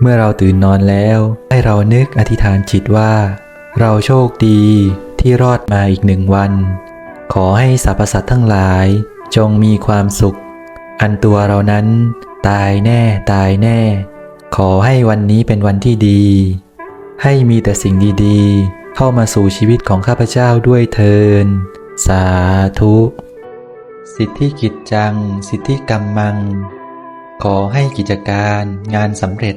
เมื่อเราตื่นนอนแล้ว ให้เรานึกอธิษฐานจิตว่า เราโชคดีที่รอดมาอีกหนึ่งวัน ขอให้สรรพสัตว์ทั้งหลายจงมีความสุข อันตัวเรานั้น ตายแน่ตายแน่ ขอให้วันนี้เป็นวันที่ดี ให้มีแต่สิ่งดีๆ เข้ามาสู่ชีวิตของข้าพเจ้าด้วยเทิน สาธุ สิทธิกิจจัง สิทธิกรรมมัง ขอให้กิจการงานสำเร็จ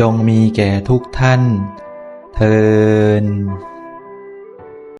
จงมีแก่ทุกท่าน เทิน